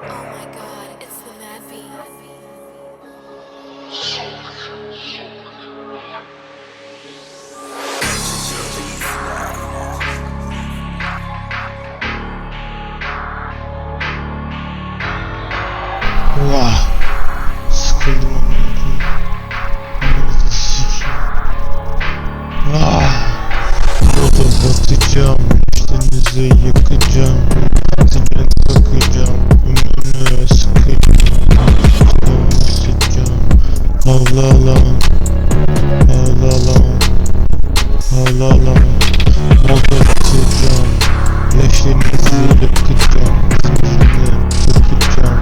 Wow. Sıkıldım amına koyayım. Ah. Yolu batacağım. Üstünüze yakacağım. Sigarete bakacağım. Allah lan. Allah lan. Allah lan. Yolda batacağım. Yaşlarınızı yakacağım. Zincirine takacağım.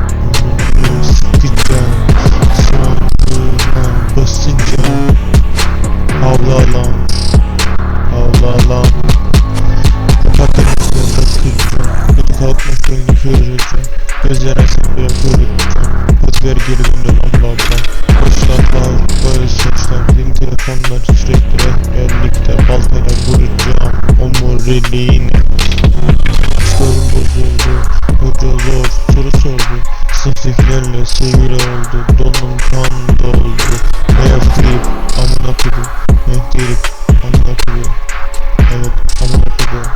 Ümrünü sıkacağım. Sırtına basacağım. Allah lan. Allah lan. Kapatırken bakacağım. Kötü kalkmasını göreceğim. Gözler açıp. Hadi ver geri döndüm onlardan. Böyle saçlar, benim telefonlar sürekli rehberlikte baltayla vuracağım omuriliğine. Sorun bozuldu, hoca zor soru sordu. Sınıftakilerle sevgili oldu, donum kan doldu. Ne yapayım, amına koydum, ne deyip, amına koydum. Evet, amına koydum.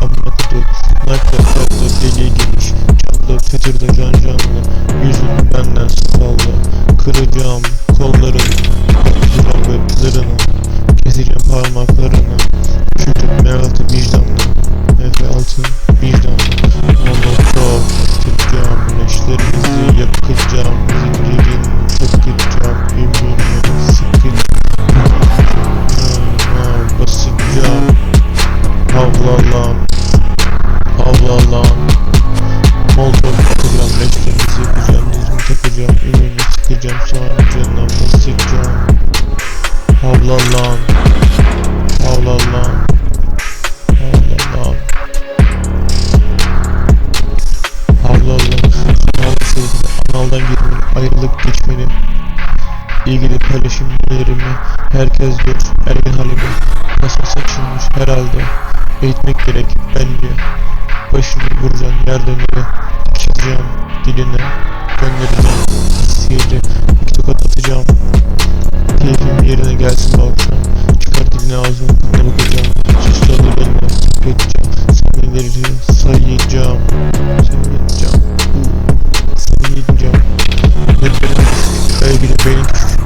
Amına koydum. Nakletlerle deli geniş, çatlı fetürde can kıracağım kollarını, patlayacağım gözlerini. Keseceğim parmaklarını, üşütüp meraltı vicdanlı. F6 vicdanlı. Molotov tutacağım, leşlerinizi yakacağım. Zincirini takacağım, ümrünü sıkacağım. Basacağım. Havlalan. Girmeli. Ayrılık geçmeli. İlgili paylaşımlarımı herkes gör. Ergen halimi. Nasıl saçılmış herhalde. Eğitmek gerek bence. Başını vuracaksın yerden yere. Çizeceğim diline. Göndereceğim. Bir tokat atacağım. Keyfim yerine gelsin bu akşam. Çıkar dilini ağzına ne bakacağım. Suçlarla benimle geçeceğim. Saniyeleri sayacağım. training.